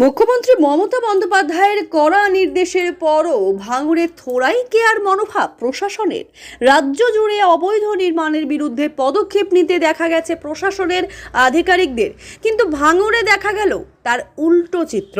মুখ্যমন্ত্রী মমতা বন্দ্যোপাধ্যায়ের কড়া নির্দেশের পরও ভাঙড়ে থোড়াই কেয়ার মনোভাব প্রশাসনের। রাজ্য জুড়ে অবৈধ নির্মাণের বিরুদ্ধে পদক্ষেপ নিতে দেখা গেছে প্রশাসনের আধিকারিকদের। কিন্তু ভাঙড়ে দেখা গেল তার উল্টো চিত্র।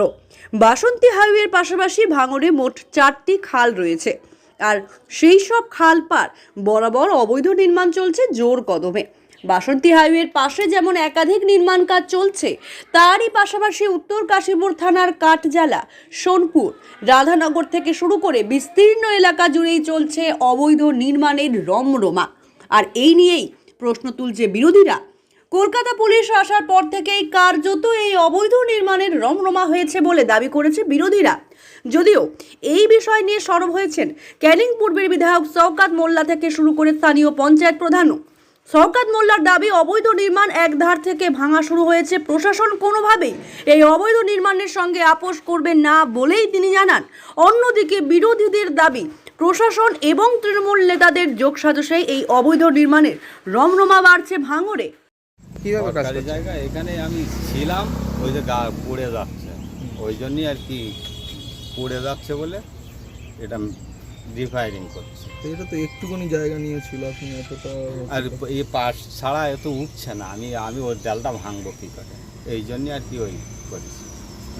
বাসন্তী হাইওয়ের পাশাপাশি ভাঙড়ে মোট চারটি খাল রয়েছে। আর সেই সব খাল পার বরাবর অবৈধ নির্মাণ চলছে জোর কদমে। বাসন্তী হাইওয়ের পাশে যেমন একাধিক নির্মাণ কাজ চলছে, তারই পাশাপাশি উত্তর কাশীপুর থানার কাঠজালা, সোনপুর, রাধানগর থেকে শুরু করে বিস্তীর্ণ এলাকা জুড়েই চলছে অবৈধ নির্মাণের রমরমা। আর এই নিয়েই প্রশ্ন তুলছে বিরোধীরা। কলকাতা পুলিশ আসার পর থেকেই কার্যত এই অবৈধ নির্মাণের রমরমা হয়েছে বলে দাবি করেছে বিরোধীরা। যদিও এই বিষয় নিয়ে সরব হয়েছেন ক্যানিং পূর্বের বিধায়ক শওকাত মোল্লা থেকে শুরু করে স্থানীয় পঞ্চায়েত প্রধানও। শওকাত মোল্লার দাবি অবৈধ নির্মাণ এক ধার থেকে ভাঙা শুরু হয়েছে। প্রশাসন কোনোভাবেই এই অবৈধ নির্মাণের সঙ্গে আপোষ করবে না বলেই তিনি জানান। অন্যদিকে বিরোধীদের দাবি প্রশাসন এবং তৃণমূল নেতাদের যোগসাজশে এই অবৈধ নির্মাণের রমরমা বাড়ছে ভাঙড়ে কীভাবে কাজ করছে? জায়গা এখানে আমি ছিলাম ওই যে গা পড়ে যাচ্ছে। ওই জন্যই আর কি পড়ে যাচ্ছে বলে এটা রিফায়ারিং করছে। এটা তো একটুখানি জায়গা নিয়েছিল আপনি এতটা আর এই পাশ ছাড়া এত উঠছে না আমি আমি ওর জালটা ভাঙবো কী করে? এই জন্যই আর কি ওই করেছি।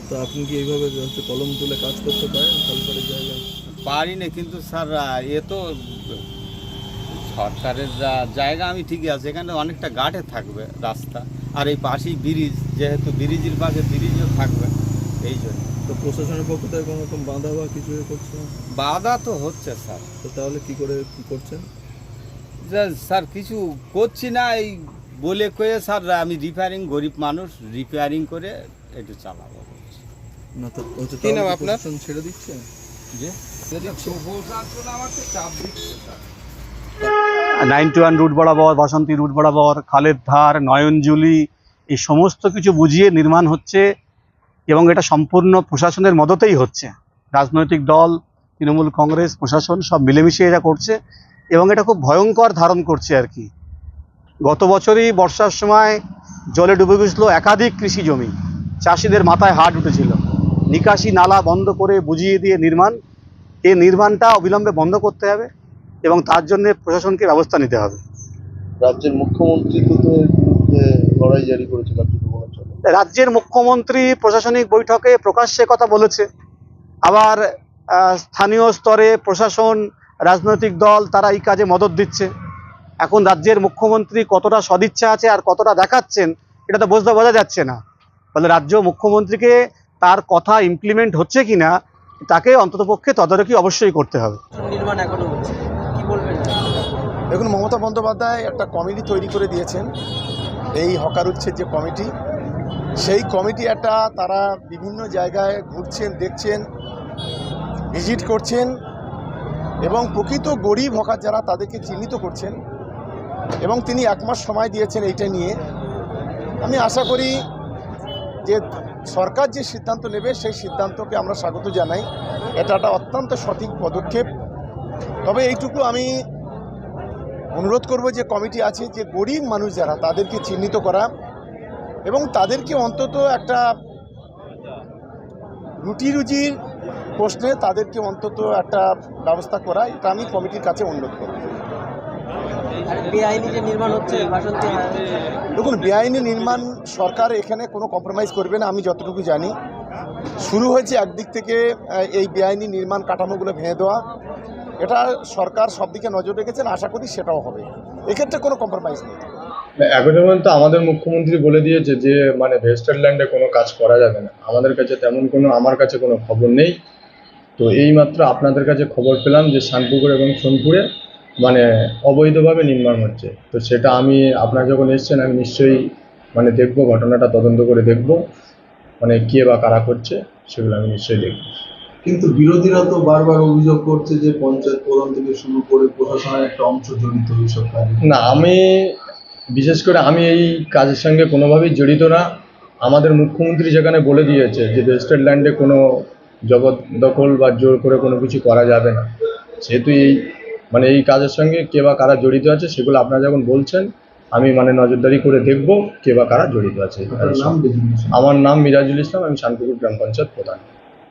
তো আপনি কি এইভাবে হচ্ছে কলম তুলে কাজ করতে পারেন? সরকারের জায়গায় পারি না কিন্তু স্যার এ তো সরকারের জায়গা আমি ঠিকই আছে এখানে অনেকটা গাঠে থাকবে রাস্তা। আর এই পাশেই ব্রিজ যেহেতু ব্রিজের পাশে ব্রিজও থাকবে। এই জন্য। তো প্রশাসনের পক্ষ থেকে কোনো রকম বাধা বা কিছু করছে? না? বাধা তো হচ্ছে স্যার। তো তাহলে কি করে কি করছেন? স্যার কিছু করছি না এই বলে কয়ে স্যার আমি রিপেয়ারিং গরিব মানুষ রিপেয়ারিং করে একটু চালাবো। না তো কি নাম আপনার? ছেড়ে দিচ্ছে? যে নাইনটি ওয়ান রুট বরাবর বাসন্তী রুট বরাবর খালের ধার নয়নজুলি এই সমস্ত কিছু বুঝিয়ে নির্মাণ হচ্ছে। এবং এটা সম্পূর্ণ প্রশাসনের মদতেই হচ্ছে। রাজনৈতিক দল, তৃণমূল কংগ্রেস, প্রশাসন সব মিলেমিশে এটা করছে এবং এটা খুব ভয়ঙ্কর ধারণ করছে আর কি। গত বছরই বর্ষার সময় জলে ডুবে গেছিল একাধিক কৃষি জমি। চাষিদের মাথায় হাট উঠেছিল। নিকাশি নালা বন্ধ করে বুঝিয়ে দিয়ে নির্মাণ এই নির্মাণটা অবিলম্বে বন্ধ করতে হবে এবং তার জন্য প্রশাসনকে ব্যবস্থা নিতে হবে। রাজ্যের মুখ্যমন্ত্রী লড়াই জারি চলে রাজ্যের মুখ্যমন্ত্রী প্রশাসনিক বৈঠকে প্রকাশ্যে কথা বলেছে। আবার স্থানীয় স্তরে প্রশাসন রাজনৈতিক দল তারা এই কাজে মদত দিচ্ছে। এখন রাজ্যের মুখ্যমন্ত্রী কতটা সদিচ্ছা আছে আর কতটা দেখাচ্ছেন এটা তো বুঝতে বোঝা যাচ্ছে না। ফলে রাজ্য মুখ্যমন্ত্রীকে তার কথা ইমপ্লিমেন্ট হচ্ছে কিনা তাকে অন্ততপক্ষে তদারকি অবশ্যই করতে হবে। নির্মাণ এখনও হচ্ছে। কি বলবেন? দেখুন মমতা বন্দ্যোপাধ্যায় একটা কমিটি তৈরি করে দিয়েছেন। এই হকার উচ্ছেদ যে কমিটি সেই কমিটি একটা তারা বিভিন্ন জায়গায় ঘুরছেন, দেখছেন, ভিজিট করছেন এবং প্রকৃত গরিব হকার যারা তাদেরকে চিহ্নিত করছেন এবং তিনি এক মাস সময় দিয়েছেন এইটা নিয়ে। আমি আশা করি যে সরকার যে সিদ্ধান্ত নেবে সেই সিদ্ধান্তকে আমরা স্বাগত জানাই। এটা একটা অত্যন্ত সঠিক পদক্ষেপ। তবে এইটুকু আমি অনুরোধ করব যে কমিটি আছে যে গরিব মানুষ যারা তাদেরকে চিহ্নিত করা এবং তাদেরকে অন্তত একটা রুটি রুজির প্রশ্নে তাদেরকে অন্তত একটা ব্যবস্থা করা এটা আমি কমিটির কাছে অনুরোধ করব। বেআইনি যে নির্মাণ হচ্ছে দেখুন বেআইনি নির্মাণ সরকার এখানে কোনো কম্প্রোমাইজ করবে না আমি যতটুকু জানি। শুরু হয়েছে একদিক থেকে এই বেআইনি নির্মাণ কাঠামোগুলো ভেঙে দেওয়া। এটা সরকার সব দিকে নজর রেখেছেন আশা করি সেটাও হবে। এক্ষেত্রে কোনো কম্প্রোমাইজ নেই। এখন তো আমাদের মুখ্যমন্ত্রী বলে দিয়েছে যে মানে ভেস্টারল্যান্ডে কোনো কাজ করা যাবে না। আমাদের কাছে তেমন কোনো আমার কাছে কোনো খবর নেই। তো এইমাত্র আপনাদের কাছে খবর পেলাম যে শানপুকুর এবং সোনপুরে মানে অবৈধভাবে নির্মাণ হচ্ছে। তো সেটা আমি আপনারা যখন এসছেন আমি নিশ্চয়ই মানে দেখব ঘটনাটা তদন্ত করে দেখব মানে কে বা কারা করছে সেগুলো আমি নিশ্চয়ই দেখব। কিন্তু বিরোধীরা তো বারবার অভিযোগ করছে যে পঞ্চায়েত প্রধান থেকে শুরু করে প্রশাসনের একটা অংশ জড়িত এইসব কাজে। না আমি বিশেষ করে আমি এই কাজের সঙ্গে কোনোভাবেই জড়িত না। আমাদের মুখ্যমন্ত্রী যেখানে বলে দিয়েছে যে ওয়েস্টার্ন ভেস্টারল্যান্ডে কোনো জবরদখল বা জোর করে কোনো কিছু করা যাবে না। সেহেতু এই মানে এই কাজের সঙ্গে কে বা কারা জড়িত আছে সেগুলো আপনারা যখন বলছেন আমি মানে নজরদারি করে দেখব কে বা কারা জড়িত আছে। আমার নাম মিরাজুল ইসলাম আমি শান্তিপুর গ্রাম পঞ্চায়েত প্রধান।